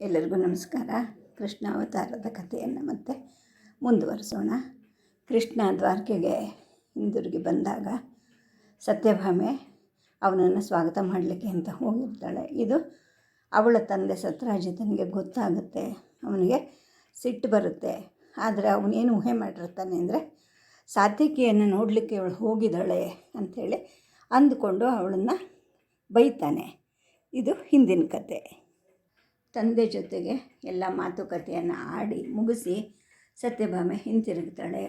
ಎಲ್ಲರಿಗೂ ನಮಸ್ಕಾರ. ಕೃಷ್ಣ ಅವತಾರದ ಕಥೆಯನ್ನು ಮತ್ತೆ ಮುಂದುವರಿಸೋಣ. ಕೃಷ್ಣ ದ್ವಾರಕೆಗೆ ಹಿಂದಿರುಗಿ ಬಂದಾಗ ಸತ್ಯಭಾಮೆ ಅವನನ್ನು ಸ್ವಾಗತ ಮಾಡಲಿಕ್ಕೆ ಅಂತ ಹೋಗಿರ್ತಾಳೆ. ಇದು ಅವಳ ತಂದೆ ಸತ್ಯರಾಜಿತನಿಗೆ ಗೊತ್ತಾಗುತ್ತೆ. ಅವನಿಗೆ ಸಿಟ್ಟು ಬರುತ್ತೆ. ಆದರೆ ಅವನೇನು ಊಹೆ ಮಾಡಿರ್ತಾನೆ ಅಂದರೆ, ಸಾತ್ವಿಕಿಯನ್ನು ನೋಡಲಿಕ್ಕೆ ಅವಳು ಹೋಗಿದ್ದಾಳೆ ಅಂಥೇಳಿ ಅಂದುಕೊಂಡು ಅವಳನ್ನು ಬೈತಾನೆ. ಇದು ಹಿಂದಿನ ಕತೆ. ತಂದೆ ಜೊತೆಗೆ ಎಲ್ಲ ಮಾತುಕತೆಯನ್ನು ಆಡಿ ಮುಗಿಸಿ ಸತ್ಯಭಾಮೆ ಹಿಂತಿರುಗ್ತಾಳೆ.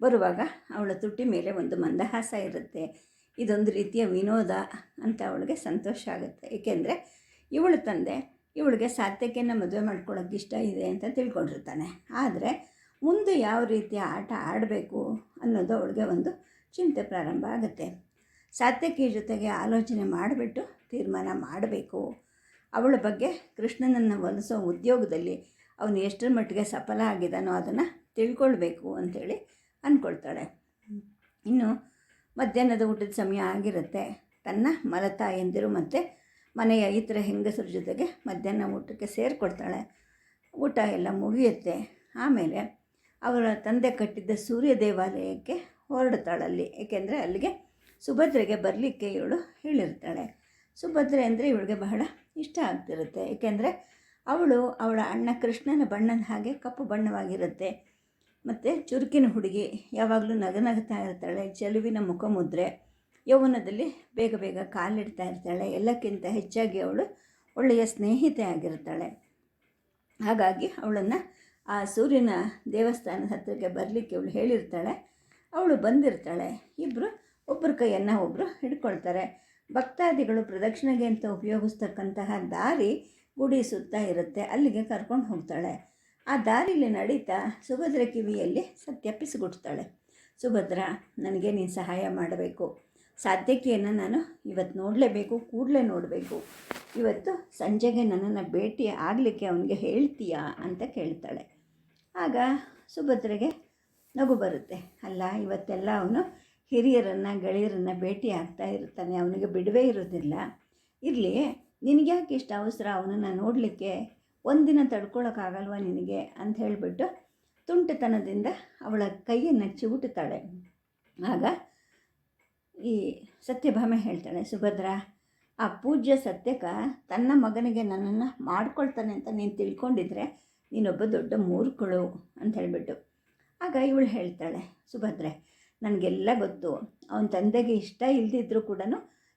ಬರುವಾಗ ಅವಳ ತುಟಿ ಮೇಲೆ ಒಂದು ಮಂದಹಾಸ ಇರುತ್ತೆ. ಇದೊಂದು ರೀತಿಯ ವಿನೋದ ಅಂತ ಅವಳಿಗೆ ಸಂತೋಷ ಆಗುತ್ತೆ. ಏಕೆಂದರೆ ಇವಳ ತಂದೆ, ಇವಳಿಗೆ ಸಾತ್ಯಕೆಯನ್ನು ಮದುವೆ ಮಾಡ್ಕೊಳ್ಳೋಕೆ ಇಷ್ಟ ಇದೆ ಅಂತ ತಿಳ್ಕೊಂಡಿರ್ತಾನೆ. ಆದರೆ ಮುಂದೆ ಯಾವ ರೀತಿಯ ಆಟ ಆಡಬೇಕು ಅನ್ನೋದು ಅವಳಿಗೆ ಒಂದು ಚಿಂತೆ ಪ್ರಾರಂಭ ಆಗುತ್ತೆ. ಸಾತ್ಯಕಿ ಜೊತೆಗೆ ಆಲೋಚನೆ ಮಾಡಿಬಿಟ್ಟು ತೀರ್ಮಾನ ಮಾಡಬೇಕು. ಅವಳ ಬಗ್ಗೆ ಕೃಷ್ಣನನ್ನು ಒಲಿಸೋ ಉದ್ಯೋಗದಲ್ಲಿ ಅವನು ಎಷ್ಟರ ಮಟ್ಟಿಗೆ ಸಫಲ ಆಗಿದ್ದಾನೋ ಅದನ್ನು ತಿಳ್ಕೊಳ್ಬೇಕು ಅಂಥೇಳಿ ಅಂದ್ಕೊಳ್ತಾಳೆ ಇನ್ನು ಮಧ್ಯಾಹ್ನದ ಊಟದ ಸಮಯ ಆಗಿರುತ್ತೆ. ತನ್ನ ಮಲತಾಯಂದಿರು ಮತ್ತು ಮನೆಯ ಇತರ ಹೆಂಗಸರ ಜೊತೆಗೆ ಮಧ್ಯಾಹ್ನ ಊಟಕ್ಕೆ ಸೇರಿಕೊಳ್ತಾಳೆ. ಊಟ ಎಲ್ಲ ಮುಗಿಯುತ್ತೆ. ಆಮೇಲೆ ಅವರ ತಂದೆ ಕಟ್ಟಿದ್ದ ಸೂರ್ಯ ದೇವಾಲಯಕ್ಕೆ ಹೊರಡ್ತಾಳಲ್ಲಿ. ಏಕೆಂದರೆ ಅಲ್ಲಿಗೆ ಸುಭದ್ರೆಗೆ ಬರಲಿಕ್ಕೆ ಇವಳು ಹೇಳಿರ್ತಾಳೆ. ಸುಭದ್ರೆ ಅಂದರೆ ಇವಳಿಗೆ ಬಹಳ ಇಷ್ಟ ಆಗ್ತಿರುತ್ತೆ. ಏಕೆಂದರೆ ಅವಳು ಅವಳ ಅಣ್ಣ ಕೃಷ್ಣನ ಬಣ್ಣದ ಹಾಗೆ ಕಪ್ಪು ಬಣ್ಣವಾಗಿರುತ್ತೆ. ಮತ್ತು ಚುರುಕಿನ ಹುಡುಗಿ ಯಾವಾಗಲೂ ನಗನಗ್ತಾ ಇರ್ತಾಳೆ, ಚೆಲುವಿನ ಮುಖಮುದ್ರೆ, ಯೌವನದಲ್ಲಿ ಬೇಗ ಬೇಗ ಕಾಲಿಡ್ತಾ ಇರ್ತಾಳೆ. ಎಲ್ಲಕ್ಕಿಂತ ಹೆಚ್ಚಾಗಿ ಅವಳು ಒಳ್ಳೆಯ ಸ್ನೇಹಿತೆ ಆಗಿರ್ತಾಳೆ. ಹಾಗಾಗಿ ಅವಳನ್ನು ಆ ಸೂರ್ಯನ ದೇವಸ್ಥಾನದ ಹತ್ತಿರಕ್ಕೆ ಬರಲಿಕ್ಕೆ ಅವಳು ಹೇಳಿರ್ತಾಳೆ. ಅವಳು ಬಂದಿರ್ತಾಳೆ. ಇಬ್ಬರು ಒಬ್ಬರ ಕೈಯನ್ನು ಒಬ್ಬರು ಹಿಡ್ಕೊಳ್ತಾರೆ. ಭಕ್ತಾದಿಗಳು ಪ್ರದಕ್ಷಿಣೆಗೆ ಅಂತ ಉಪಯೋಗಿಸ್ತಕ್ಕಂತಹ ದಾರಿ ಗುಡಿ ಸುತ್ತ ಇರುತ್ತೆ, ಅಲ್ಲಿಗೆ ಕರ್ಕೊಂಡು ಹೋಗ್ತಾಳೆ. ಆ ದಾರಿಲಿ ನಡೀತಾ ಸುಭದ್ರ ಕಿವಿಯಲ್ಲಿ ಸತ್ಯ ಪಿಸುಗುಡ್ತಾಳೆ. ಸುಭದ್ರ, ನನಗೆ ನೀನು ಸಹಾಯ ಮಾಡಬೇಕು. ಸಾಧ್ಯಕೆಯನ್ನು ನಾನು ಇವತ್ತು ನೋಡಲೇಬೇಕು, ಕೂಡಲೇ ನೋಡಬೇಕು. ಇವತ್ತು ಸಂಜೆಗೆ ನನ್ನನ್ನು ಭೇಟಿ ಆಗಲಿಕ್ಕೆ ಅವನಿಗೆ ಹೇಳ್ತೀಯಾ? ಅಂತ ಕೇಳ್ತಾಳೆ. ಆಗ ಸುಭದ್ರೆಗೆ ನಗು ಬರುತ್ತೆ. ಅಲ್ಲ, ಇವತ್ತೆಲ್ಲ ಅವನು ಹಿರಿಯರನ್ನು, ಗೆಳೆಯರನ್ನು ಭೇಟಿ ಆಗ್ತಾ ಇರ್ತಾನೆ. ಅವನಿಗೆ ಬಿಡುವೇ ಇರೋದಿಲ್ಲ. ಇರಲಿ ನಿನಗ್ಯಾಕೆ ಇಷ್ಟ ಅವಸರ? ಅವನನ್ನು ನೋಡಲಿಕ್ಕೆ ಒಂದಿನ ತಡ್ಕೊಳ್ಳೋಕ್ಕಾಗಲ್ವ ನಿನಗೆ? ಅಂತ ಹೇಳಿಬಿಟ್ಟು ತುಂಟತನದಿಂದ ಅವಳ ಕೈಯನ್ನು ಚಿವುಟುತ್ತಾಳೆ ಆಗ ಈ ಸತ್ಯಭಾಮೆ ಹೇಳ್ತಾಳೆ, ಸುಭದ್ರ, ಆ ಪೂಜ್ಯ ಸತ್ಯಕ ತನ್ನ ಮಗನಿಗೆ ನನ್ನನ್ನು ಮಾಡ್ಕೊಳ್ತಾನೆ ಅಂತ ನೀನು ತಿಳ್ಕೊಂಡಿದ್ರೆ ನೀನೊಬ್ಬ ದೊಡ್ಡ ಮೂರ್ಖಳು ಅಂತ ಹೇಳಿಬಿಟ್ಟು. ಆಗ ಇವಳು ಹೇಳ್ತಾಳೆ, ಸುಭದ್ರೆ ನನಗೆಲ್ಲ ಗೊತ್ತು. ಅವನ ತಂದೆಗೆ ಇಷ್ಟ ಇಲ್ಲದಿದ್ದರೂ ಕೂಡ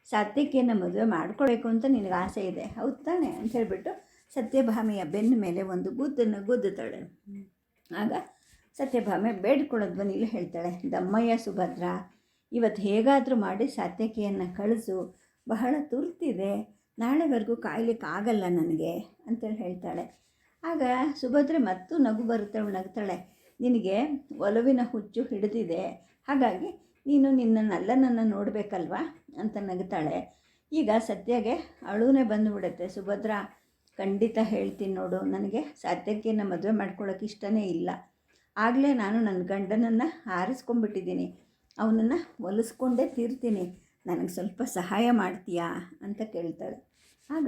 ಸಾತ್ವಿಕಿಯನ್ನು ಮದುವೆ ಮಾಡ್ಕೊಳ್ಬೇಕು ಅಂತ ನಿನಗೆ ಆಸೆ ಇದೆ. ಹೌದು ತಾನೆ? ಅಂತ ಹೇಳಿಬಿಟ್ಟು ಸತ್ಯಭಾಮಿಯ ಬೆನ್ನ ಮೇಲೆ ಒಂದು ಗುದ್ದನ್ನು ಗುದ್ದುತ್ತಾಳೆ ಆಗ ಸತ್ಯಭಾಮೆ ಬೇಡ್ಕೊಳ್ಳೋ ಧ್ವನಿಲಿ ಹೇಳ್ತಾಳೆ. ದಮ್ಮಯ್ಯ, ಸುಭದ್ರ ಇವತ್ತು ಹೇಗಾದರೂ ಮಾಡಿ ಸಾತ್ಯಕಿಯನ್ನು ಕಳಿಸು. ಬಹಳ ತುರ್ತಿದೆ. ನಾಳೆವರೆಗೂ ಕಾಯ್ಲಿಕ್ಕೆ ಆಗಲ್ಲ ನನಗೆ ಅಂತೇಳಿ ಹೇಳ್ತಾಳೆ. ಆಗ ಸುಭದ್ರೆ ಮತ್ತು ನಗು ಬರುತ್ತಾಳೆ ನಗ್ತಾಳೆ. ನಿನಗೆ ಒಲವಿನ ಹುಚ್ಚು ಹಿಡಿದಿದೆ. ಹಾಗಾಗಿ ನೀನು ನಿನ್ನ ನಲ್ಲನನ್ನು ನೋಡಬೇಕಲ್ವಾ ಅಂತ ನಗ್ತಾಳೆ. ಈಗ ಸತ್ಯಗೆ ಅಳುನೇ ಬಂದುಬಿಡುತ್ತೆ. ಸುಭದ್ರ, ಖಂಡಿತ ಹೇಳ್ತೀನಿ ನೋಡು, ನನಗೆ ಸತ್ಯಕ್ಕೆ ಮದುವೆ ಮಾಡ್ಕೊಳ್ಳೋಕೆ ಇಷ್ಟನೇ ಇಲ್ಲ. ಆಗಲೇ ನಾನು ನನ್ನ ಗಂಡನನ್ನು ಆರಿಸ್ಕೊಂಡ್ಬಿಟ್ಟಿದ್ದೀನಿ. ಅವನನ್ನು ಒಲಿಸ್ಕೊಂಡೇ ತೀರ್ತೀನಿ. ನನಗೆ ಸ್ವಲ್ಪ ಸಹಾಯ ಮಾಡ್ತೀಯಾ ಅಂತ ಕೇಳ್ತಾಳೆ. ಆಗ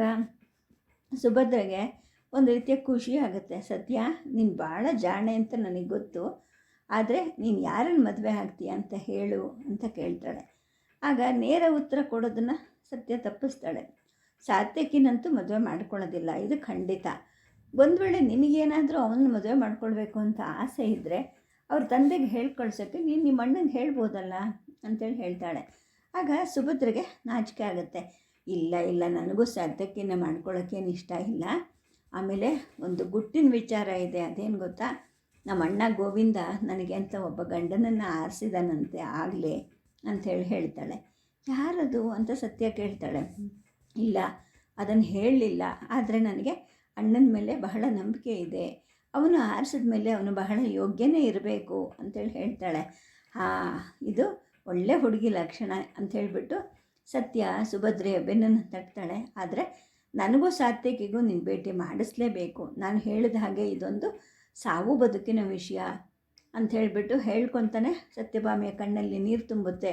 ಸುಭದ್ರಗೆ ಒಂದು ರೀತಿಯ ಖುಷಿ ಆಗುತ್ತೆ. ಸತ್ಯ, ನೀನು ಭಾಳ ಜಾಣೆ ಅಂತ ನನಗೆ ಗೊತ್ತು. ಆದರೆ ನೀನು ಯಾರನ್ನು ಮದುವೆ ಆಗ್ತೀಯ ಅಂತ ಹೇಳು ಅಂತ ಕೇಳ್ತಾಳೆ. ಆಗ ನೇರ ಉತ್ತರ ಕೊಡೋದನ್ನು ಸತ್ಯ ತಪ್ಪಿಸ್ತಾಳೆ. ಸಾತ್ಯಕಿನಂತೂ ಮದುವೆ ಮಾಡ್ಕೊಳ್ಳೋದಿಲ್ಲ, ಇದು ಖಂಡಿತ. ಒಂದು ವೇಳೆ ನಿನಗೇನಾದರೂ ಅವನನ್ನು ಮದುವೆ ಮಾಡ್ಕೊಳ್ಬೇಕು ಅಂತ ಆಸೆ ಇದ್ದರೆ ಅವ್ರ ತಂದೆಗೆ ಹೇಳ್ಕೊಳ್ಸೋಕ್ಕೆ ನೀನು ನಿಮ್ಮ ಅಣ್ಣಂಗೆ ಹೇಳ್ಬೋದಲ್ಲ ಅಂತೇಳಿ ಹೇಳ್ತಾಳೆ. ಆಗ ಸುಭದ್ರಿಗೆ ನಾಚಿಕೆ ಆಗುತ್ತೆ. ಇಲ್ಲ ಇಲ್ಲ, ನನಗೂ ಸಾಧ್ಯಕ್ಕಿನ್ನ ಮಾಡ್ಕೊಳ್ಳೋಕ್ಕೇನು ಇಷ್ಟ ಇಲ್ಲ. ಆಮೇಲೆ ಒಂದು ಗುಟ್ಟಿನ ವಿಚಾರ ಇದೆ, ಅದೇನು ಗೊತ್ತಾ? ನಮ್ಮ ಅಣ್ಣ ಗೋವಿಂದ ನನಗೆ ಅಂತ ಒಬ್ಬ ಗಂಡನನ್ನು ಆರಿಸಿದಾನಂತೆ ಆಗಲೇ ಅಂಥೇಳಿ ಹೇಳ್ತಾಳೆ. ಯಾರದು ಅಂತ ಸತ್ಯ ಕೇಳ್ತಾಳೆ. ಇಲ್ಲ ಅದನ್ನು ಹೇಳಲಿಲ್ಲ. ಆದರೆ ನನಗೆ ಅಣ್ಣನ ಮೇಲೆ ಬಹಳ ನಂಬಿಕೆ ಇದೆ. ಅವನು ಆರಿಸಿದ ಮೇಲೆ ಅವನು ಬಹಳ ಯೋಗ್ಯನೇ ಇರಬೇಕು ಅಂತೇಳಿ ಹೇಳ್ತಾಳೆ. ಹಾಂ, ಇದು ಒಳ್ಳೆ ಹುಡುಗಿ ಲಕ್ಷಣ ಅಂತ ಹೇಳಿಬಿಟ್ಟು ಸತ್ಯ ಸುಭದ್ರೆಯ ಬೆನ್ನನ್ನು ತಟ್ತಾಳೆ. ಆದರೆ ನನಗೂ ಸಾತ್ವಿಕಿಗೂ ನಿನ್ನ ಭೇಟಿ ಮಾಡಿಸ್ಲೇಬೇಕು. ನಾನು ಹೇಳಿದ ಹಾಗೆ ಇದೊಂದು ಸಾವು ಬದುಕಿನ ವಿಷಯ ಅಂತ ಹೇಳಿಬಿಟ್ಟು ಹೇಳ್ಕೊತಾನೆ ಸತ್ಯಭಾಮಿಯ ಕಣ್ಣಲ್ಲಿ ನೀರು ತುಂಬುತ್ತೆ.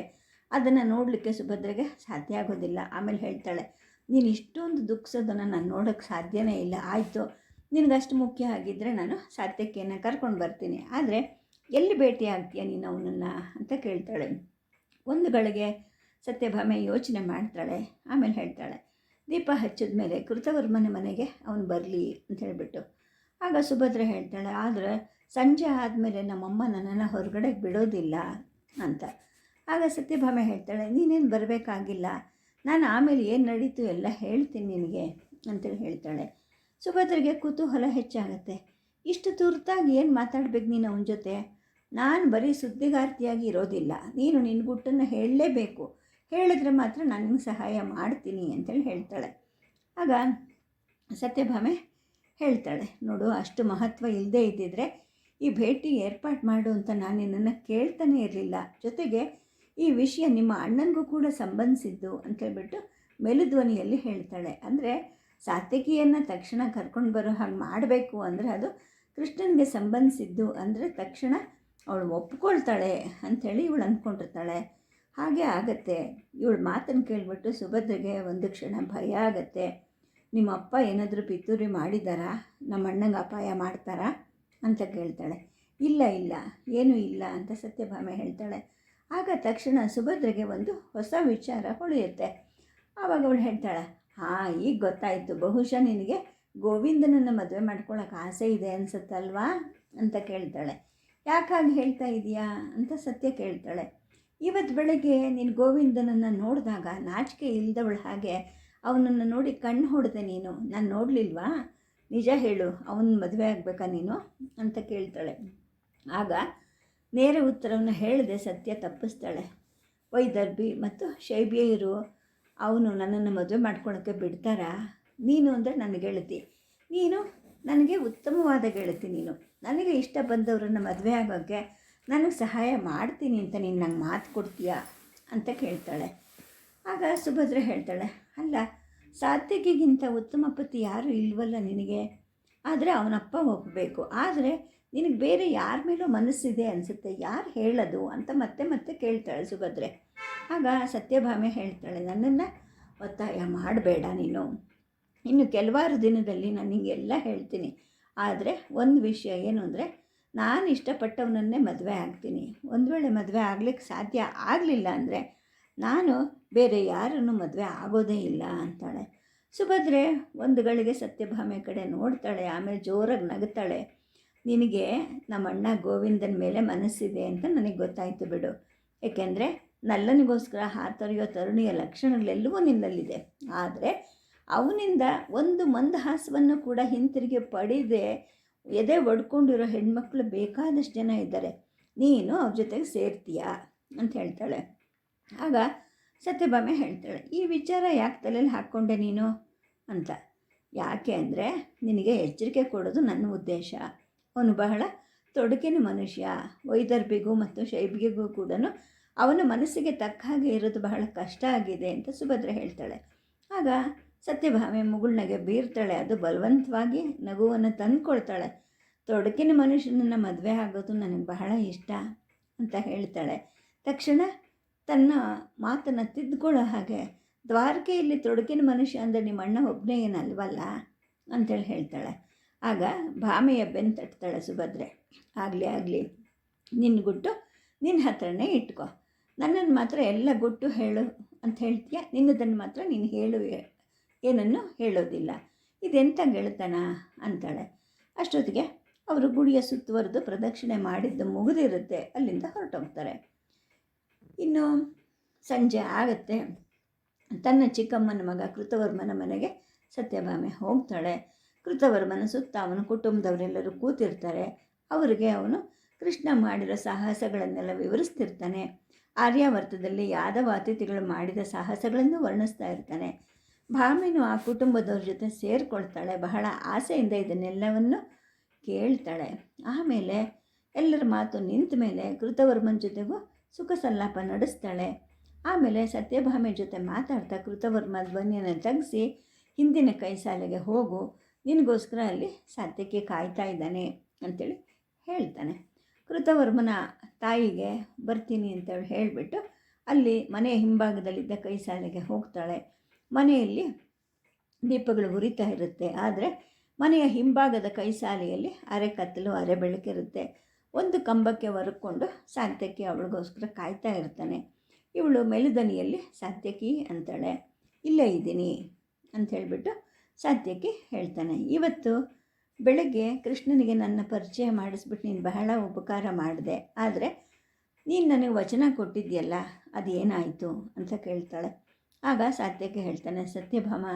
ಅದನ್ನು ನೋಡಲಿಕ್ಕೆ ಸುಭದ್ರೆಗೆ ಸಾಧ್ಯ ಆಗೋದಿಲ್ಲ. ಆಮೇಲೆ ಹೇಳ್ತಾಳೆ, ನೀನು ಇಷ್ಟೊಂದು ದುಃಖಿಸೋದನ್ನು ನಾನು ನೋಡೋಕ್ಕೆ ಸಾಧ್ಯನೇ ಇಲ್ಲ. ಆಯಿತು, ನಿನಗಷ್ಟು ಮುಖ್ಯ ಆಗಿದ್ದರೆ ನಾನು ಸಾತ್ಯಕಿಯನ್ನು ಕರ್ಕೊಂಡು ಬರ್ತೀನಿ. ಆದರೆ ಎಲ್ಲಿ ಭೇಟಿ ಆಗ್ತೀಯ ನೀನು ಅವನನ್ನು ಅಂತ ಕೇಳ್ತಾಳೆ. ಒಂದು ಗಳಿಗೆ ಸತ್ಯಭಾಮೆ ಯೋಚನೆ ಮಾಡ್ತಾಳೆ. ಆಮೇಲೆ ಹೇಳ್ತಾಳೆ, ದೀಪ ಹಚ್ಚಿದ ಮೇಲೆ ಕೃತವರ್ಮನ ಮನೆಗೆ ಅವನು ಬರಲಿ ಅಂತ ಹೇಳಿಬಿಟ್ಟು. ಆಗ ಸುಭದ್ರ ಹೇಳ್ತಾಳೆ, ಆದರೆ ಸಂಜೆ ಆದಮೇಲೆ ನಮ್ಮಮ್ಮ ನನ್ನನ್ನು ಹೊರಗಡೆ ಬಿಡೋದಿಲ್ಲ ಅಂತ. ಆಗ ಸತ್ಯಭಾಮೆ ಹೇಳ್ತಾಳೆ, ನೀನೇನು ಬರಬೇಕಾಗಿಲ್ಲ, ನಾನು ಆಮೇಲೆ ಏನು ನಡೀತು ಎಲ್ಲ ಹೇಳ್ತೀನಿ ನಿನಗೆ, ಅಂತೇಳಿ ಹೇಳ್ತಾಳೆ. ಸುಭದ್ರಿಗೆ ಕುತೂಹಲ ಹೆಚ್ಚಾಗುತ್ತೆ, ಇಷ್ಟು ತುರ್ತಾಗಿ ಏನು ಮಾತಾಡ್ಬೇಕು ನೀನು ಅವನ ಜೊತೆ? ನಾನು ಬರೀ ಸುದ್ದಿಗಾರ್ತಿಯಾಗಿ ಇರೋದಿಲ್ಲ, ನೀನು ನಿನ್ನ ಗುಟ್ಟನ್ನು ಹೇಳಲೇಬೇಕು, ಹೇಳಿದ್ರೆ ಮಾತ್ರ ನಾನು ನಿಮ್ಗೆ ಸಹಾಯ ಮಾಡ್ತೀನಿ, ಅಂತೇಳಿ ಹೇಳ್ತಾಳೆ. ಆಗ ಸತ್ಯಭಾಮೆ ಹೇಳ್ತಾಳೆ, ನೋಡು, ಅಷ್ಟು ಮಹತ್ವ ಇಲ್ಲದೇ ಇದ್ದಿದ್ರೆ ಈ ಭೇಟಿ ಏರ್ಪಾಡು ಮಾಡು ಅಂತ ನಾನು ನಿನ್ನನ್ನು ಕೇಳ್ತಾನೆ ಇರಲಿಲ್ಲ. ಜೊತೆಗೆ ಈ ವಿಷಯ ನಿಮ್ಮ ಅಣ್ಣನಿಗೂ ಕೂಡ ಸಂಬಂಧಿಸಿದ್ದು ಅಂತೇಳ್ಬಿಟ್ಟು ಮೆಲುಧ್ವನಿಯಲ್ಲಿ ಹೇಳ್ತಾಳೆ. ಅಂದರೆ ಸಾತ್ವಿಕಿಯನ್ನು ತಕ್ಷಣ ಕರ್ಕೊಂಡು ಬರೋ ಹಾಗೆ ಮಾಡಬೇಕು ಅಂದರೆ ಅದು ಕೃಷ್ಣನಿಗೆ ಸಂಬಂಧಿಸಿದ್ದು. ಅಂದರೆ ತಕ್ಷಣ ಅವಳು ಒಪ್ಕೊಳ್ತಾಳೆ ಅಂಥೇಳಿ ಇವಳು ಅಂದ್ಕೊಂಡಿರ್ತಾಳೆ ಹಾಗೆ ಆಗತ್ತೆ. ಇವಳು ಮಾತನ್ನು ಕೇಳಿಬಿಟ್ಟು ಸುಭದ್ರೆಗೆ ಒಂದು ಕ್ಷಣ ಭಯ ಆಗತ್ತೆ. ನಿಮ್ಮ ಅಪ್ಪ ಏನಾದರೂ ಪಿತೂರಿ ಮಾಡಿದ್ದಾರಾ? ನಮ್ಮ ಅಣ್ಣಂಗೆ ಅಪಾಯ ಮಾಡ್ತಾರಾ? ಅಂತ ಕೇಳ್ತಾಳೆ. ಇಲ್ಲ ಇಲ್ಲ, ಏನೂ ಇಲ್ಲ ಅಂತ ಸತ್ಯಭಾಮೆ ಹೇಳ್ತಾಳೆ. ಆಗ ತಕ್ಷಣ ಸುಭದ್ರೆಗೆ ಒಂದು ಹೊಸ ವಿಚಾರ ಹೊಳೆಯುತ್ತೆ. ಆವಾಗ ಅವಳು ಹೇಳ್ತಾಳೆ, ಹಾಂ, ಈಗ ಗೊತ್ತಾಯಿತು. ಬಹುಶಃ ನಿನಗೆ ಗೋವಿಂದನನ್ನು ಮದುವೆ ಮಾಡ್ಕೊಳ್ಳೋಕೆ ಆಸೆ ಇದೆ ಅನ್ಸುತ್ತಲ್ವಾ? ಅಂತ ಕೇಳ್ತಾಳೆ. ಯಾಕಾಗಿ ಹೇಳ್ತಾ ಇದೆಯಾ ಅಂತ ಸತ್ಯ ಕೇಳ್ತಾಳೆ. ಇವತ್ತು ಬೆಳಗ್ಗೆ ನೀನು ಗೋವಿಂದನನ್ನು ನೋಡಿದಾಗ ನಾಚಿಕೆ ಇಲ್ದವಳು ಹಾಗೆ ಅವನನ್ನು ನೋಡಿ ಕಣ್ಣು ಹೊಡೆದೆ ನೀನು. ನಾನು ನೋಡಲಿಲ್ವಾ? ನಿಜ ಹೇಳು, ಅವನ ಮದುವೆ ಆಗಬೇಕಾ ನೀನು? ಅಂತ ಕೇಳ್ತಾಳೆ. ಆಗ ನೇರ ಉತ್ತರವನ್ನು ಹೇಳಿದೆ ಸತ್ಯ ತಪ್ಪಿಸ್ತಾಳೆ. ವೈದರ್ಭಿ ಮತ್ತು ಶೈಬಿಯರು ಅವನು ನನ್ನನ್ನು ಮದುವೆ ಮಾಡ್ಕೊಳ್ಳೋಕ್ಕೆ ಬಿಡ್ತಾರಾ? ನೀನು ಅಂದರೆ ನನಗೆ ಗೆಳತಿ. ನೀನು ನನಗೆ ಉತ್ತಮವಾದ ಗೆಳತಿ ನೀನು. ನನಗೆ ಇಷ್ಟ ಬಂದವರನ್ನು ಮದುವೆ ಆಗೋಕ್ಕೆ ನನಗೆ ಸಹಾಯ ಮಾಡ್ತೀನಿ ಅಂತ ನೀನು ನಂಗೆ ಮಾತು ಕೊಡ್ತೀಯಾ? ಅಂತ ಕೇಳ್ತಾಳೆ. ಆಗ ಸುಭದ್ರ ಹೇಳ್ತಾಳೆ, ಅಲ್ಲ ಸಾತ್ವಿಕಿಗಿಂತ ಉತ್ತಮ ಪತಿ ಯಾರೂ ಇಲ್ವಲ್ಲ ನಿನಗೆ? ಆದರೆ ಅವನಪ್ಪ ಒಪ್ಪಬೇಕು ಆದರೆ ನಿನಗೆ ಬೇರೆ ಯಾರ ಮೇಲೂ ಮನಸ್ಸಿದೆ ಅನಿಸುತ್ತೆ. ಯಾರು ಹೇಳೋದು ಅಂತ ಮತ್ತೆ ಮತ್ತೆ ಕೇಳ್ತಾಳೆ ಸುಭದ್ರೆ. ಆಗ ಸತ್ಯಭಾಮೆ ಹೇಳ್ತಾಳೆ, ನನ್ನನ್ನು ಒತ್ತಾಯ ಮಾಡಬೇಡ ನೀನು. ಇನ್ನು ಕೆಲವಾರು ದಿನದಲ್ಲಿ ನಾನು ನಿಮಗೆಲ್ಲ ಹೇಳ್ತೀನಿ. ಆದರೆ ಒಂದು ವಿಷಯ ಏನು ಅಂದರೆ ನಾನು ಇಷ್ಟಪಟ್ಟವನನ್ನೇ ಮದುವೆ ಆಗ್ತೀನಿ. ಒಂದು ವೇಳೆ ಮದುವೆ ಆಗ್ಲಿಕ್ಕೆ ಸಾಧ್ಯ ಆಗಲಿಲ್ಲ ಅಂದರೆ ನಾನು ಬೇರೆ ಯಾರನ್ನು ಮದುವೆ ಆಗೋದೇ ಇಲ್ಲ ಅಂತಾಳೆ. ಸುಭದ್ರೆ ಒಂದು ಗಳಿಗೆ ಸತ್ಯಭಾಮೆ ಕಡೆ ನೋಡ್ತಾಳೆ, ಆಮೇಲೆ ಜೋರಾಗಿ ನಗುತ್ತಾಳೆ ನಿನಗೆ ನಮ್ಮ ಅಣ್ಣ ಗೋವಿಂದನ ಮೇಲೆ ಮನಸ್ಸಿದೆ ಅಂತ ನನಗೆ ಗೊತ್ತಾಯಿತು ಬಿಡು. ಏಕೆಂದರೆ ನಲ್ಲನಿಗೋಸ್ಕರ ಹಾತೊರೆಯೋ ತರುಣಿಯ ಲಕ್ಷಣಗಳೆಲ್ಲವೂ ನಿನ್ನಲ್ಲಿದೆ. ಆದರೆ ಅವನಿಂದ ಒಂದು ಮಂದಹಾಸವನ್ನು ಕೂಡ ಹಿಂತಿರುಗಿ ಪಡೆದೆ, ಎದೆ ಒಡ್ಕೊಂಡಿರೋ ಹೆಣ್ಮಕ್ಳು ಬೇಕಾದಷ್ಟು ಜನ ಇದ್ದಾರೆ. ನೀನು ಅವ್ರ ಜೊತೆಗೆ ಸೇರ್ತೀಯಾ? ಅಂತ ಹೇಳ್ತಾಳೆ. ಆಗ ಸತ್ಯಭಾಮೆ ಹೇಳ್ತಾಳೆ, ಈ ವಿಚಾರ ಯಾಕೆ ತಲೆಯಲ್ಲಿ ಹಾಕ್ಕೊಂಡೆ ನೀನು? ಅಂತ. ಯಾಕೆ ಅಂದರೆ, ನಿನಗೆ ಎಚ್ಚರಿಕೆ ಕೊಡೋದು ನನ್ನ ಉದ್ದೇಶ. ಅವನು ಬಹಳ ತೊಡಕಿನ ಮನುಷ್ಯ. ವೈದರ್ಭಿಗೂ ಮತ್ತು ಶೈಬಿಗೆಗೂ ಕೂಡ ಅವನ ಮನಸ್ಸಿಗೆ ತಕ್ಕ ಹಾಗೆ ಇರೋದು ಬಹಳ ಕಷ್ಟ ಆಗಿದೆ ಅಂತ ಸುಭದ್ರ ಹೇಳ್ತಾಳೆ. ಆಗ ಸತ್ಯಭಾಮೆ ಮುಗುಳ್ನಗೆ ಬೀರ್ತಾಳೆ, ಅದು ಬಲವಂತವಾಗಿ ನಗುವನ್ನು ತಂದುಕೊಳ್ತಾಳೆ. ತೊಡಕಿನ ಮನುಷ್ಯನನ್ನು ಮದುವೆ ಆಗೋದು ನನಗೆ ಬಹಳ ಇಷ್ಟ ಅಂತ ಹೇಳ್ತಾಳೆ. ತಕ್ಷಣ ತನ್ನ ಮಾತನ್ನು ತಿದ್ದುಕೊಳ್ಳೋ ಹಾಗೆ ದ್ವಾರಕೆಯಲ್ಲಿ ತೊಡಕಿನ ಮನುಷ್ಯ ಅಂದರೆ ನಿಮ್ಮ ಅಣ್ಣ ಒಬ್ಬನೇ ಏನಲ್ವಲ್ಲ ಅಂತೇಳಿ ಹೇಳ್ತಾಳೆ. ಆಗ ಭಾಮೆಯ ಬೆನ್ ತಟ್ತಾಳೆ ಸುಭದ್ರೆ, ಆಗಲಿ ಆಗಲಿ ನಿನ್ನ ಗುಟ್ಟು ನಿನ್ನ ಹತ್ರನೇ ಇಟ್ಕೊ. ನನ್ನನ್ನು ಮಾತ್ರ ಎಲ್ಲ ಗುಟ್ಟು ಹೇಳು ಅಂತ ಹೇಳ್ತೀಯ, ನಿನ್ನದನ್ನು ಮಾತ್ರ ನೀನು ಹೇಳು ಏನನ್ನು ಹೇಳೋದಿಲ್ಲ. ಇದೆಂತ ಗೆಳತನ ಅಂತಾಳೆ. ಅಷ್ಟೊತ್ತಿಗೆ ಅವರು ಗುಡಿಯ ಸುತ್ತುವರೆದು ಪ್ರದಕ್ಷಿಣೆ ಮಾಡಿದ್ದು ಮುಗಿದಿರುತ್ತೆ, ಅಲ್ಲಿಂದ ಹೊರಟೋಗ್ತಾರೆ. ಇನ್ನು ಸಂಜೆ ಆಗುತ್ತೆ. ತನ್ನ ಚಿಕ್ಕಮ್ಮನ ಮಗ ಕೃತವರ್ಮನ ಮನೆಗೆ ಸತ್ಯಭಾಮೆ ಹೋಗ್ತಾಳೆ. ಕೃತವರ್ಮನ ಸುತ್ತ ಅವನ ಕುಟುಂಬದವರೆಲ್ಲರೂ ಕೂತಿರ್ತಾರೆ. ಅವರಿಗೆ ಅವನು ಕೃಷ್ಣ ಮಾಡಿರೋ ಸಾಹಸಗಳನ್ನೆಲ್ಲ ವಿವರಿಸ್ತಿರ್ತಾನೆ. ಆರ್ಯಾವರ್ತದಲ್ಲಿ ಯಾದವ ಅತಿಥಿಗಳು ಮಾಡಿದ ಸಾಹಸಗಳನ್ನು ವರ್ಣಿಸ್ತಾ ಇರ್ತಾನೆ. ಭಾಮಿನು ಆ ಕುಟುಂಬದವ್ರ ಜೊತೆ ಸೇರಿಕೊಳ್ತಾಳೆ. ಬಹಳ ಆಸೆಯಿಂದ ಇದನ್ನೆಲ್ಲವನ್ನು ಕೇಳ್ತಾಳೆ. ಆಮೇಲೆ ಎಲ್ಲರ ಮಾತು ನಿಂತ ಮೇಲೆ ಕೃತವರ್ಮನ ಜೊತೆಗೂ ಸುಖ ಸಂಲಾಪ ನಡೆಸ್ತಾಳೆ. ಆಮೇಲೆ ಸತ್ಯಭಾಮೆ ಜೊತೆ ಮಾತಾಡ್ತಾ ಕೃತವರ್ಮ ಧ್ವನಿಯನ್ನು ತಗ್ಗಿಸಿ ಹಿಂದಿನ ಕೈ ಸಾಲೆಗೆ ಹೋಗು, ನಿನಗೋಸ್ಕರ ಅಲ್ಲಿ ಸತ್ಯಕ್ಕೆ ಕಾಯ್ತಾ ಇದ್ದಾನೆ ಅಂತೇಳಿ ಹೇಳ್ತಾನೆ. ಕೃತವರ್ಮನ ತಾಯಿಗೆ ಬರ್ತೀನಿ ಅಂತೇಳಿ ಹೇಳಿಬಿಟ್ಟು ಅಲ್ಲಿ ಮನೆಯ ಹಿಂಭಾಗದಲ್ಲಿದ್ದ ಕೈ ಸಾಲೆಗೆ ಹೋಗ್ತಾಳೆ. ಮನೆಯಲ್ಲಿ ದೀಪಗಳು ಉರಿತಾ ಇರುತ್ತೆ, ಆದರೆ ಮನೆಯ ಹಿಂಭಾಗದ ಕೈ ಸಾಲೆಯಲ್ಲಿ ಅರೆ ಕತ್ತಲು, ಅರೆ ಬೆಳಕಿರುತ್ತೆ. ಒಂದು ಕಂಬಕ್ಕೆ ಹೊರಕೊಂಡು ಸಾಧ್ಯಕ್ಕೆ ಅವಳಿಗೋಸ್ಕರ ಕಾಯ್ತಾ ಇರ್ತಾನೆ. ಇವಳು ಮೆಲುದನಿಯಲ್ಲಿ ಸಾಧ್ಯಕಿ ಅಂತಾಳೆ, ಇಲ್ಲೇ ಇದ್ದೀನಿ ಅಂತ ಹೇಳಿಬಿಟ್ಟು ಸಾಧ್ಯಕ್ಕೆ ಹೇಳ್ತಾನೆ. ಇವತ್ತು ಬೆಳಗ್ಗೆ ಕೃಷ್ಣನಿಗೆ ನನ್ನ ಪರಿಚಯ ಮಾಡಿಸ್ಬಿಟ್ಟು ನೀನು ಬಹಳ ಉಪಕಾರ ಮಾಡಿದೆ. ಆದರೆ ನೀನು ನನಗೆ ವಚನ ಕೊಟ್ಟಿದ್ಯಲ್ಲ, ಅದೇನಾಯಿತು? ಅಂತ ಕೇಳ್ತಾಳೆ. ಆಗ ಸಾಧ್ಯಕ್ಕೆ ಹೇಳ್ತಾನೆ, ಸತ್ಯಭಾಮ,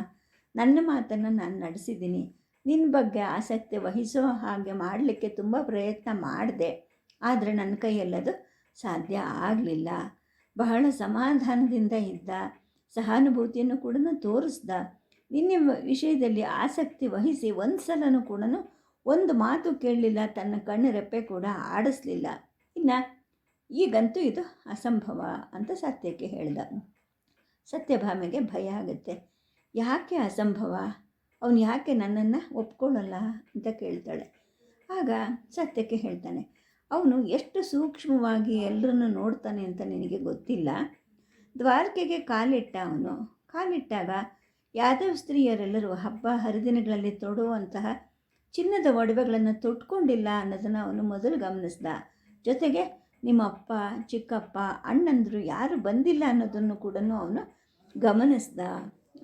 ನನ್ನ ಮಾತನ್ನು ನಾನು ನಡೆಸಿದ್ದೀನಿ. ನಿನ್ನ ಬಗ್ಗೆ ಆಸಕ್ತಿ ವಹಿಸೋ ಹಾಗೆ ಮಾಡಲಿಕ್ಕೆ ತುಂಬ ಪ್ರಯತ್ನ ಮಾಡಿದೆ. ಆದರೆ ನನ್ನ ಕೈಯಲ್ಲದು ಸಾಧ್ಯ ಆಗಲಿಲ್ಲ. ಬಹಳ ಸಮಾಧಾನದಿಂದ ಇದ್ದ. ಸಹಾನುಭೂತಿಯನ್ನು ಕೂಡ ತೋರಿಸ್ದ. ನಿನ್ನ ವಿಷಯದಲ್ಲಿ ಆಸಕ್ತಿ ವಹಿಸಿ ಒಂದು ಸಲನೂ ಕೂಡ ಒಂದು ಮಾತು ಕೇಳಲಿಲ್ಲ. ತನ್ನ ಕಣ್ಣು ರೆಪ್ಪೆ ಕೂಡ ಆಡಿಸ್ಲಿಲ್ಲ. ಇನ್ನು ಈಗಂತೂ ಇದು ಅಸಂಭವ ಅಂತ ಸತ್ಯಕ್ಕೆ ಹೇಳ್ದ. ಸತ್ಯಭಾಮೆಗೆ ಭಯ ಆಗುತ್ತೆ. ಯಾಕೆ ಅಸಂಭವ? ಅವನು ಯಾಕೆ ನನ್ನನ್ನು ಒಪ್ಕೊಳ್ಳಲ್ಲ ಅಂತ ಕೇಳ್ತಾಳೆ. ಆಗ ಸತ್ಯಕ್ಕೆ ಹೇಳ್ತಾನೆ, ಅವನು ಎಷ್ಟು ಸೂಕ್ಷ್ಮವಾಗಿ ಎಲ್ಲರನ್ನು ನೋಡ್ತಾನೆ ಅಂತ ನಿನಗೆ ಗೊತ್ತಿಲ್ಲ? ದ್ವಾರಕೆಗೆ ಕಾಲಿಟ್ಟ ಅವನು, ಕಾಲಿಟ್ಟಾಗ ಯಾದವ್ ಸ್ತ್ರೀಯರೆಲ್ಲರೂ ಹಬ್ಬ ಹರಿದಿನಗಳಲ್ಲಿ ತೊಡುವಂತಹ ಚಿನ್ನದ ಒಡವೆಗಳನ್ನು ತೊಟ್ಕೊಂಡಿಲ್ಲ ಅನ್ನೋದನ್ನು ಅವನು ಮೊದಲು ಗಮನಿಸ್ದ. ಜೊತೆಗೆ ನಿಮ್ಮ ಅಪ್ಪ, ಚಿಕ್ಕಪ್ಪ, ಅಣ್ಣಂದರು ಯಾರು ಬಂದಿಲ್ಲ ಅನ್ನೋದನ್ನು ಕೂಡ ಅವನು ಗಮನಿಸ್ದ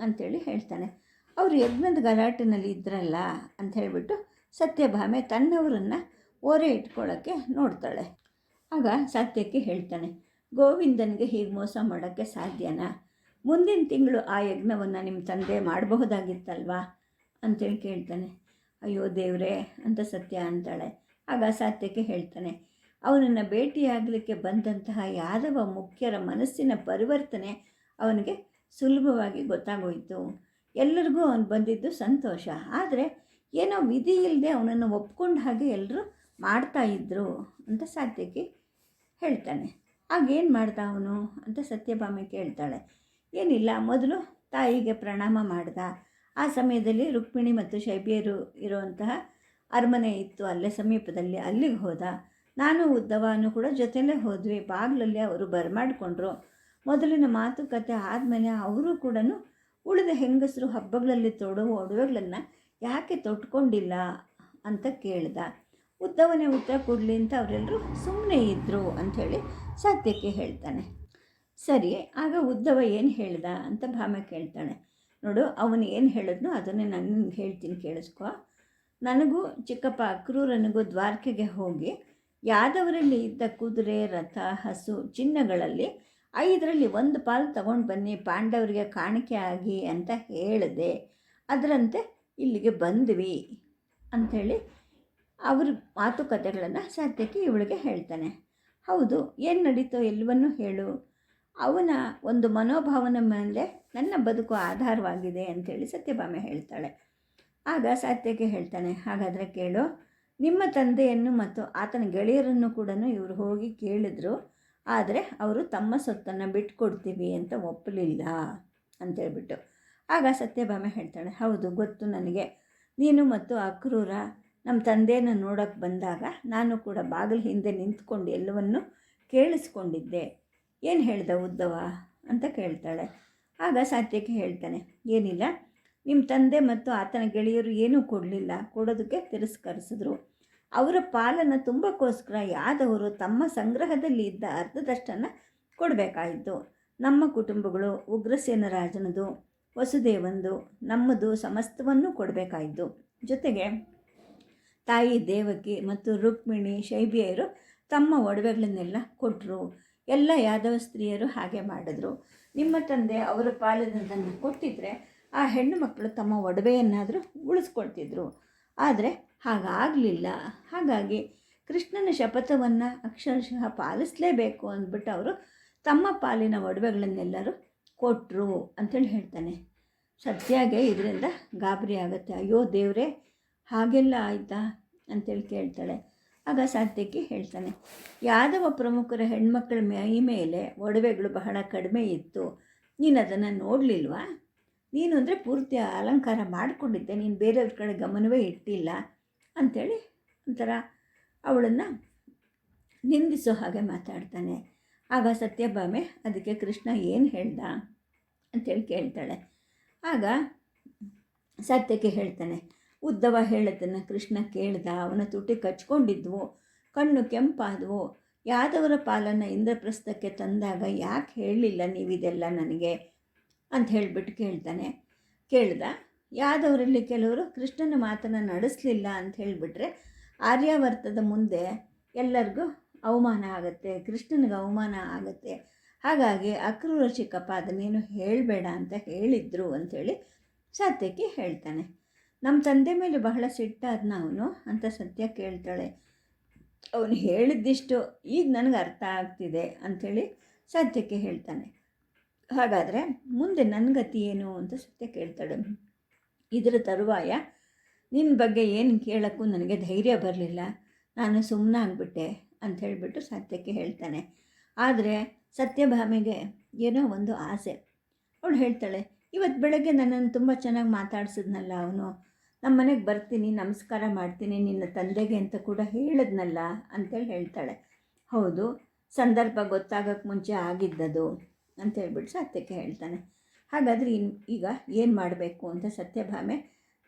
ಅಂಥೇಳಿ ಹೇಳ್ತಾನೆ. ಅವರು ಯಜ್ಞದ ಗಲಾಟಿನಲ್ಲಿ ಇದ್ರಲ್ಲ ಅಂತ ಹೇಳಿಬಿಟ್ಟು ಸತ್ಯಭಾಮೆ ತನ್ನವರನ್ನು ಓರೆ ಇಟ್ಕೊಳ್ಳೋಕ್ಕೆ ನೋಡ್ತಾಳೆ. ಆಗ ಸತ್ಯಕ್ಕೆ ಹೇಳ್ತಾನೆ, ಗೋವಿಂದನಿಗೆ ಹೀಗೆ ಮೋಸ ಮಾಡೋಕ್ಕೆ ಸಾಧ್ಯನಾ? ಮುಂದಿನ ತಿಂಗಳು ಆ ಯಜ್ಞವನ್ನು ನಿಮ್ಮ ತಂದೆ ಮಾಡಬಹುದಾಗಿತ್ತಲ್ವಾ? ಅಂತೇಳಿ ಕೇಳ್ತಾನೆ. ಅಯ್ಯೋ ದೇವರೇ, ಅಂತ ಸತ್ಯ ಅಂತಾಳೆ. ಆಗ ಸತ್ಯಕ್ಕೆ ಹೇಳ್ತಾನೆ, ಅವನನ್ನು ಭೇಟಿಯಾಗಲಿಕ್ಕೆ ಬಂದಂತಹ ಯಾದವ ಮುಖ್ಯರ ಮನಸ್ಸಿನ ಪರಿವರ್ತನೆ ಅವನಿಗೆ ಸುಲಭವಾಗಿ ಗೊತ್ತಾಗೋಯಿತು. ಎಲ್ಲರಿಗೂ ಅವನು ಬಂದಿದ್ದು ಸಂತೋಷ. ಆದರೆ ಏನೋ ವಿಧಿ ಇಲ್ಲದೆ ಅವನನ್ನು ಒಪ್ಕೊಂಡ ಹಾಗೆ ಎಲ್ಲರೂ ಮಾಡ್ತಾ ಇದ್ದರು ಅಂತ ಸಾತ್ಯಕ್ಕೆ ಹೇಳ್ತಾನೆ. ಆಗೇನು ಮಾಡ್ದ ಅವನು ಅಂತ ಸತ್ಯಭಾಮೆ ಕೇಳ್ತಾಳೆ. ಏನಿಲ್ಲ, ಮೊದಲು ತಾಯಿಗೆ ಪ್ರಣಾಮ ಮಾಡ್ದ. ಆ ಸಮಯದಲ್ಲಿ ರುಕ್ಮಿಣಿ ಮತ್ತು ಶೈಬಿಯರು ಇರುವಂತಹ ಅರಮನೆ ಇತ್ತು. ಅಲ್ಲೇ ಸಮೀಪದಲ್ಲಿ ಅಲ್ಲಿಗೆ ಹೋದ. ನಾನು ಉದ್ದವನು ಕೂಡ ಜೊತೆಲೇ ಹೋದ್ವಿ. ಬಾಗಿಲಲ್ಲಿ ಅವರು ಬರಮಾಡಿಕೊಂಡ್ರು. ಮೊದಲಿನ ಮಾತುಕತೆ ಆದಮೇಲೆ ಅವರು ಕೂಡ ಉಳಿದ ಹೆಂಗಸರು ಹಬ್ಬಗಳಲ್ಲಿ ತೊಡುವ ಒಡವೆಗಳನ್ನು ಯಾಕೆ ತೊಟ್ಕೊಂಡಿಲ್ಲ ಅಂತ ಕೇಳ್ದ. ಉದ್ದವನೇ ಉತ್ತರ ಕೊಡಲಿ ಅಂತ ಅವರೆಲ್ಲರೂ ಸುಮ್ಮನೆ ಇದ್ದರು ಅಂಥೇಳಿ ಸತ್ಯಕ್ಕೆ ಹೇಳ್ತಾನೆ. ಸರಿ, ಆಗ ಉದ್ದವ ಏನು ಹೇಳ್ದ ಅಂತ ಭಾಮ ಕೇಳ್ತಾಳೆ ನೋಡು, ಅವನು ಏನು ಹೇಳಿದ್ನೋ ಅದನ್ನೇ ನಾನು ಹೇಳ್ತೀನಿ ಕೇಳಿಸ್ಕೊ. ನನಗೂ ಚಿಕ್ಕಪ್ಪ ಅಕ್ರೂರನಿಗೂ ದ್ವಾರಕೆಗೆ ಹೋಗಿ ಯಾದವರಲ್ಲಿ ಇದ್ದ ಕುದುರೆ, ರಥ, ಹಸು ಚಿನ್ನಗಳಲ್ಲಿ ಐದರಲ್ಲಿ ಒಂದು ಪಾಲು ತಗೊಂಡು ಬನ್ನಿ, ಪಾಂಡವರಿಗೆ ಕಾಣಿಕೆ ಆಗಿ ಅಂತ ಹೇಳಿದೆ. ಅದರಂತೆ ಇಲ್ಲಿಗೆ ಬಂದ್ವಿ ಅಂಥೇಳಿ ಅವ್ರ ಮಾತುಕತೆಗಳನ್ನು ಸತ್ಯಕ್ಕೆ ಇವಳಿಗೆ ಹೇಳ್ತಾನೆ. ಹೌದು, ಏನು ನಡೀತೋ ಎಲ್ಲವನ್ನೂ ಹೇಳು. ಅವನ ಒಂದು ಮನೋಭಾವನೆ ಮೇಲೆ ನನ್ನ ಬದುಕು ಆಧಾರವಾಗಿದೆ ಅಂಥೇಳಿ ಸತ್ಯಭಾಮೆ ಹೇಳ್ತಾಳೆ. ಆಗ ಸತ್ಯಕ್ಕೆ ಹೇಳ್ತಾನೆ, ಹಾಗಾದರೆ ಕೇಳು, ನಿಮ್ಮ ತಂದೆಯನ್ನು ಮತ್ತು ಆತನ ಗೆಳೆಯರನ್ನು ಕೂಡ ಇವರು ಹೋಗಿ ಕೇಳಿದ್ರು. ಆದರೆ ಅವರು ತಮ್ಮ ಸೊತ್ತನ್ನು ಬಿಟ್ಕೊಡ್ತೀವಿ ಅಂತ ಒಪ್ಪಲಿಲ್ಲ ಅಂತೇಳ್ಬಿಟ್ಟು ಆಗ ಸತ್ಯಭಾಮೆ ಹೇಳ್ತಾಳೆ, ಹೌದು, ಗೊತ್ತು ನನಗೆ. ನೀನು ಮತ್ತು ಅಕ್ರೂರ ನಮ್ಮ ತಂದೆಯನ್ನು ನೋಡೋಕ್ಕೆ ಬಂದಾಗ ನಾನು ಕೂಡ ಬಾಗಿಲು ಹಿಂದೆ ನಿಂತ್ಕೊಂಡು ಎಲ್ಲವನ್ನು ಕೇಳಿಸ್ಕೊಂಡಿದ್ದೆ. ಏನು ಹೇಳ್ದ ಉದ್ದವ? ಅಂತ ಕೇಳ್ತಾಳೆ. ಆಗ ಸತ್ಯಕ್ಕೆ ಹೇಳ್ತಾನೆ, ಏನಿಲ್ಲ ನಿಮ್ಮ ತಂದೆ ಮತ್ತು ಆತನ ಗೆಳೆಯರು ಏನೂ ಕೊಡಲಿಲ್ಲ. ಕೊಡೋದಕ್ಕೆ ತಿರಸ್ಕರಿಸಿದ್ರು. ಅವರ ಪಾಲನ್ನು ತುಂಬಕ್ಕೋಸ್ಕರ ಯಾದವರು ತಮ್ಮ ಸಂಗ್ರಹದಲ್ಲಿ ಇದ್ದ ಅರ್ಧದಷ್ಟನ್ನು ಕೊಡಬೇಕಾಯಿತು. ನಮ್ಮ ಕುಟುಂಬಗಳು ಉಗ್ರಸೇನ ರಾಜನದು, ವಸುದೇವಂದು ನಮ್ಮದು ಸಮಸ್ತವನ್ನು ಕೊಡಬೇಕಾಯಿತು. ಜೊತೆಗೆ ತಾಯಿ ದೇವಕಿ ಮತ್ತು ರುಕ್ಮಿಣಿ, ಶೈಬಿಯರು ತಮ್ಮ ಒಡವೆಗಳನ್ನೆಲ್ಲ ಕೊಟ್ಟರು ಎಲ್ಲ ಯಾದವ ಸ್ತ್ರೀಯರು ಹಾಗೆ ಮಾಡಿದ್ರು. ನಿಮ್ಮ ತಂದೆ ಅವರ ಪಾಲನದನ್ನು ಕೊಟ್ಟಿದ್ದರೆ ಆ ಹೆಣ್ಣು ಮಕ್ಕಳು ತಮ್ಮ ಒಡವೆಯನ್ನಾದರೂ ಉಳಿಸ್ಕೊಳ್ತಿದ್ರು. ಆದರೆ ಹಾಗಾಗಲಿಲ್ಲ. ಹಾಗಾಗಿ ಕೃಷ್ಣನ ಶಪಥವನ್ನು ಅಕ್ಷರಶಃ ಪಾಲಿಸಲೇಬೇಕು ಅಂದ್ಬಿಟ್ಟು ಅವರು ತಮ್ಮ ಪಾಲಿನ ಒಡವೆಗಳನ್ನೆಲ್ಲರೂ ಕೊಟ್ಟರು ಅಂತೇಳಿ ಹೇಳ್ತಾನೆ. ಸತ್ಯಾಗೆ ಇದರಿಂದ ಗಾಬರಿ ಆಗುತ್ತೆ. ಅಯ್ಯೋ ದೇವರೇ, ಹಾಗೆಲ್ಲ ಆಯಿತಾ ಅಂತೇಳಿ ಕೇಳ್ತಾಳೆ. ಆಗ ಸಾಧ್ಯಕ್ಕೆ ಹೇಳ್ತಾನೆ, ಯಾದವ ಪ್ರಮುಖರ ಹೆಣ್ಮಕ್ಳ ಮೈ ಮೇಲೆ ಒಡವೆಗಳು ಬಹಳ ಕಡಿಮೆ ಇತ್ತು. ನೀನು ಅದನ್ನು ನೋಡಲಿಲ್ವಾ? ನೀನು ಅಂದರೆ ಪೂರ್ತಿ ಅಲಂಕಾರ ಮಾಡಿಕೊಂಡಿದ್ದೆ. ನೀನು ಬೇರೆಯವ್ರ ಕಡೆ ಗಮನವೇ ಇಟ್ಟಿಲ್ಲ. ಅಂಥೇಳಿ ಒಂಥರ ಅವಳನ್ನು ನಿಂದಿಸೋ ಹಾಗೆ ಮಾತಾಡ್ತಾನೆ. ಆಗ ಸತ್ಯಭಾಮೆ ಅದಕ್ಕೆ ಕೃಷ್ಣ ಏನು ಹೇಳ್ದ ಅಂತೇಳಿ ಕೇಳ್ತಾಳೆ. ಆಗ ಸತ್ಯಕ್ಕೆ ಹೇಳ್ತಾನೆ, ಉದ್ದವ ಹೇಳದನ್ನು ಕೃಷ್ಣ ಕೇಳ್ದ, ಅವನ ತುಟಿ ಕಚ್ಕೊಂಡಿದ್ವು, ಕಣ್ಣು ಕೆಂಪಾದವು, ಯಾದವರ ಪಾಲನ್ನು ಇಂದ್ರಪ್ರಸ್ಥಕ್ಕೆ ತಂದಾಗ ಯಾಕೆ ಹೇಳಲಿಲ್ಲ ನೀವಿದೆಲ್ಲ ನನಗೆ? ಅಂತ ಹೇಳಿಬಿಟ್ಟು ಕೇಳ್ತಾನೆ. ಕೇಳ್ದ ಯಾದವರಲ್ಲಿ ಕೆಲವರು ಕೃಷ್ಣನ ಮಾತನ್ನು ನಡೆಸಲಿಲ್ಲ ಅಂತ ಹೇಳಿಬಿಟ್ರೆ ಆರ್ಯಾವರ್ತದ ಮುಂದೆ ಎಲ್ಲರಿಗೂ ಅವಮಾನ ಆಗುತ್ತೆ, ಕೃಷ್ಣನಿಗೆ ಅವಮಾನ ಆಗುತ್ತೆ. ಹಾಗಾಗಿ ಅಕ್ರೂರ ಚಿಕ್ಕಪ್ಪ ಅದನ್ನೇನು ಹೇಳಬೇಡ ಅಂತ ಹೇಳಿದ್ರು ಅಂಥೇಳಿ ಸತ್ಯಕ್ಕೆ ಹೇಳ್ತಾನೆ. ನಮ್ಮ ತಂದೆ ಮೇಲೆ ಬಹಳ ಸಿಟ್ಟಾದ್ನ ಅವನು ಅಂತ ಸತ್ಯ ಕೇಳ್ತಾಳೆ. ಅವನು ಹೇಳಿದ್ದಿಷ್ಟು ಈಗ ನನಗೆ ಅರ್ಥ ಆಗ್ತಿದೆ ಅಂಥೇಳಿ ಸತ್ಯಕ್ಕೆ ಹೇಳ್ತಾನೆ. ಹಾಗಾದರೆ ಮುಂದೆ ನನ್ನ ಗತಿ ಏನು ಅಂತ ಸತ್ಯ ಕೇಳ್ತಾಳೆ. ಇದರ ತರುವಾಯ ನಿನ್ನ ಬಗ್ಗೆ ಏನು ಕೇಳೋಕ್ಕೂ ನನಗೆ ಧೈರ್ಯ ಬರಲಿಲ್ಲ. ನಾನು ಸುಮ್ಮನೆ ಆಗಿಬಿಟ್ಟೆ ಅಂತ ಹೇಳಿಬಿಟ್ಟು ಸತ್ಯಕ್ಕೆ ಹೇಳ್ತಾನೆ. ಆದರೆ ಸತ್ಯಭಾಮೆಗೆ ಏನೋ ಒಂದು ಆಸೆ. ಅವಳು ಹೇಳ್ತಾಳೆ ಇವತ್ತು ಬೆಳಗ್ಗೆ ನನ್ನನ್ನು ತುಂಬ ಚೆನ್ನಾಗಿ ಮಾತಾಡ್ಸಿದ್ನಲ್ಲ ಅವನು. ನಮ್ಮ ಮನೆಗೆ ಬರ್ತೀನಿ, ನಮಸ್ಕಾರ ಮಾಡ್ತೀನಿ, ನಿನ್ನ ತಂದೆಗೆ ಅಂತ ಕೂಡ ಹೇಳಿದ್ನಲ್ಲ ಅಂತೇಳಿ ಹೇಳ್ತಾಳೆ. ಹೌದು, ಸಂದರ್ಭ ಗೊತ್ತಾಗೋಕ್ಕೆ ಮುಂಚೆ ಆಗಿದ್ದದು ಅಂತೇಳ್ಬಿಟ್ಟು ಸತ್ಯಕ್ಕೆ ಹೇಳ್ತಾನೆ. ಹಾಗಾದರೆ ಇನ್, ಈಗ ಏನು ಮಾಡಬೇಕು ಅಂತ ಸತ್ಯಭಾಮೆ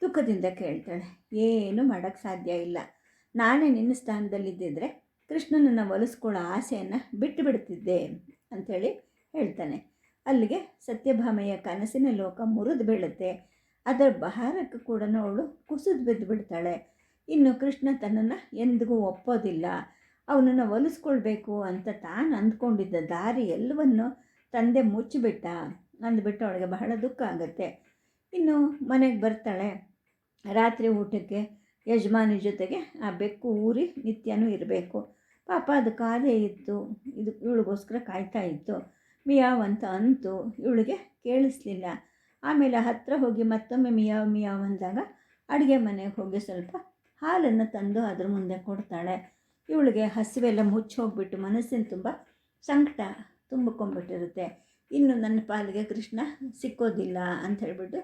ದುಃಖದಿಂದ ಕೇಳ್ತಾಳೆ. ಏನು ಮಾಡೋಕ್ಕೆ ಸಾಧ್ಯ ಇಲ್ಲ. ನಾನೇ ನಿನ್ನ ಸ್ಥಾನದಲ್ಲಿದ್ದಿದ್ರೆ ಕೃಷ್ಣನನ್ನು ಒಲಿಸ್ಕೊಳ್ಳೋ ಆಸೆಯನ್ನು ಬಿಟ್ಟು ಬಿಡ್ತಿದ್ದೆ ಅಂಥೇಳಿ ಹೇಳ್ತಾನೆ. ಅಲ್ಲಿಗೆ ಸತ್ಯಭಾಮೆಯ ಕನಸಿನ ಲೋಕ ಮುರಿದು ಬೀಳುತ್ತೆ. ಅದರ ಬಹಾರಕ್ಕೆ ಕೂಡ ಅವಳು ಕುಸಿದು ಬಿದ್ದು ಬಿಡ್ತಾಳೆ. ಇನ್ನು ಕೃಷ್ಣ ತನ್ನನ್ನು ಎಂದಿಗೂ ಒಪ್ಪೋದಿಲ್ಲ. ಅವನನ್ನು ಒಲಿಸ್ಕೊಳ್ಬೇಕು ಅಂತ ತಾನು ಅಂದ್ಕೊಂಡಿದ್ದ ದಾರಿ ಎಲ್ಲವನ್ನು ತಂದೆ ಮುಚ್ಚಿಬಿಟ್ಟ. ಅಂದ್ಬಿಟ್ಟು ಅವಳಿಗೆ ಬಹಳ ದುಃಖ ಆಗುತ್ತೆ. ಇನ್ನು ಮನೆಗೆ ಬರ್ತಾಳೆ. ರಾತ್ರಿ ಊಟಕ್ಕೆ ಯಜಮಾನಿ ಜೊತೆಗೆ ಆ ಬೆಕ್ಕು ಊರಿ ನಿತ್ಯನೂ ಇರಬೇಕು. ಪಾಪ ಅದು ಕಾದೇ ಇತ್ತು. ಇದು ಇವಳಿಗೋಸ್ಕರ ಕಾಯ್ತಾ ಇತ್ತು. ಮಿಯಾವ್ ಅಂತ ಅಂತು ಇವಳಿಗೆ ಕೇಳಿಸ್ಲಿಲ್ಲ. ಆಮೇಲೆ ಹತ್ತಿರ ಹೋಗಿ ಮತ್ತೊಮ್ಮೆ ಮಿಯಾವ್ ಮಿಯಾವ್ ಅಂದಾಗ ಅಡುಗೆ ಮನೆಗೆ ಹೋಗಿ ಸ್ವಲ್ಪ ಹಾಲನ್ನು ತಂದು ಅದ್ರ ಮುಂದೆ ಕೊಡ್ತಾಳೆ. ಇವಳಿಗೆ ಹಸಿವೆಲ್ಲ ಮುಚ್ಚಿ ಹೋಗ್ಬಿಟ್ಟು ಮನಸ್ಸಿನ ತುಂಬ ಸಂಕಟ ತುಂಬಿಕೊಂಡ್ಬಿಟ್ಟಿರುತ್ತೆ. ಇನ್ನು ನನ್ನ ಪಾಲಿಗೆ ಕೃಷ್ಣ ಸಿಕ್ಕೋದಿಲ್ಲ ಅಂತ ಹೇಳಿಬಿಟ್ಟು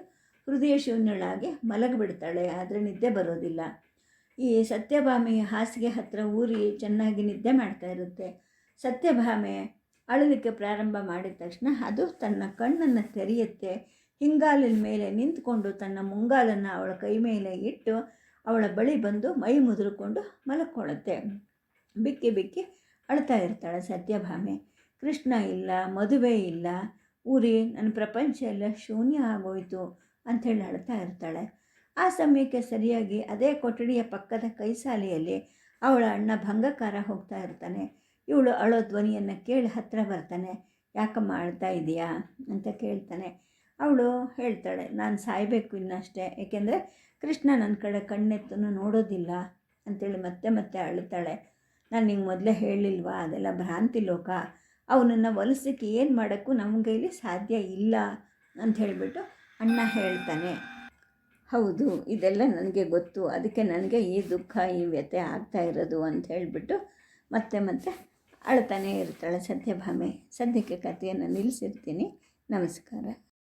ಹೃದಯ ಶೂನ್ಯಳಾಗಿ ಮಲಗಿಬಿಡ್ತಾಳೆ, ಆದರೆ ನಿದ್ದೆ ಬರೋದಿಲ್ಲ. ಈ ಸತ್ಯಭಾಮೆ ಹಾಸಿಗೆ ಹತ್ತಿರ ಊರಿ ಚೆನ್ನಾಗಿ ನಿದ್ದೆ ಮಾಡ್ತಾ ಇರುತ್ತೆ. ಸತ್ಯಭಾಮೆ ಅಳಲಿಕ್ಕೆ ಪ್ರಾರಂಭ ಮಾಡಿದ ತಕ್ಷಣ ಅದು ತನ್ನ ಕಣ್ಣನ್ನು ತೆರೆಯುತ್ತೆ. ಹಿಂಗಾಲಿನ ಮೇಲೆ ನಿಂತ್ಕೊಂಡು ತನ್ನ ಮುಂಗಾಲನ್ನು ಅವಳ ಕೈ ಮೇಲೆ ಇಟ್ಟು ಅವಳ ಬಳಿ ಬಂದು ಮೈ ಮುದುರಿಕೊಂಡು ಮಲಕ್ಕೊಳ್ಳುತ್ತೆ ಬಿಕ್ಕಿ ಬಿಕ್ಕಿ ಅಳ್ತಾ ಇರ್ತಾಳೆ ಸತ್ಯಭಾಮೆ. ಕೃಷ್ಣ ಇಲ್ಲ, ಮದುವೆ ಇಲ್ಲ, ಊರಿ ನನ್ನ ಪ್ರಪಂಚ ಎಲ್ಲ ಶೂನ್ಯ ಆಗೋಯ್ತು ಅಂಥೇಳಿ ಅಳ್ತಾ ಇರ್ತಾಳೆ. ಆ ಸಮಯಕ್ಕೆ ಸರಿಯಾಗಿ ಅದೇ ಕೊಠಡಿಯ ಪಕ್ಕದ ಕೈಸಾಲೆಯಲ್ಲಿ ಅವಳ ಅಣ್ಣ ಭಂಗಕಾರ ಹೋಗ್ತಾ ಇರ್ತಾನೆ. ಇವಳು ಅಳೋ ಧ್ವನಿಯನ್ನು ಕೇಳಿ ಹತ್ತಿರ ಬರ್ತಾನೆ. ಯಾಕಮ್ಮ ಅಳ್ತಾ ಇದೆಯಾ ಅಂತ ಕೇಳ್ತಾನೆ. ಅವಳು ಹೇಳ್ತಾಳೆ, ನಾನು ಸಾಯಬೇಕು ಇನ್ನಷ್ಟೇ, ಏಕೆಂದರೆ ಕೃಷ್ಣ ನನ್ನ ಕಡೆ ಕಣ್ಣೆತ್ತೂ ನೋಡೋದಿಲ್ಲ ಅಂತೇಳಿ ಮತ್ತೆ ಮತ್ತೆ ಅಳ್ತಾಳೆ. ನಾನು ನಿಂಗೆ ಮೊದಲೇ ಹೇಳಿಲ್ವಾ, ಅದೆಲ್ಲ ಭ್ರಾಂತಿ ಲೋಕ. ಅವನನ್ನು ಒಲಿಸಲಿಕ್ಕೆ ಏನು ಮಾಡೋಕ್ಕೂ ನಮ್ಮ ಕೈಲಿ ಸಾಧ್ಯ ಇಲ್ಲ ಅಂತ ಹೇಳಿಬಿಟ್ಟು ಅಣ್ಣ ಹೇಳ್ತಾನೆ. ಹೌದು, ಇದೆಲ್ಲ ನನಗೆ ಗೊತ್ತು. ಅದಕ್ಕೆ ನನಗೆ ಈ ದುಃಖ, ಈ ವ್ಯಥೆ ಆಗ್ತಾ ಇರೋದು ಅಂತ ಹೇಳಿಬಿಟ್ಟು ಮತ್ತೆ ಮತ್ತೆ ಅಳ್ತಾನೆ ಇರ್ತಾಳೆ ಸತ್ಯಭಾಮೆ. ಸದ್ಯಕ್ಕೆ ಕಥೆಯನ್ನು ನಿಲ್ಲಿಸಿರ್ತೀನಿ ನಮಸ್ಕಾರ.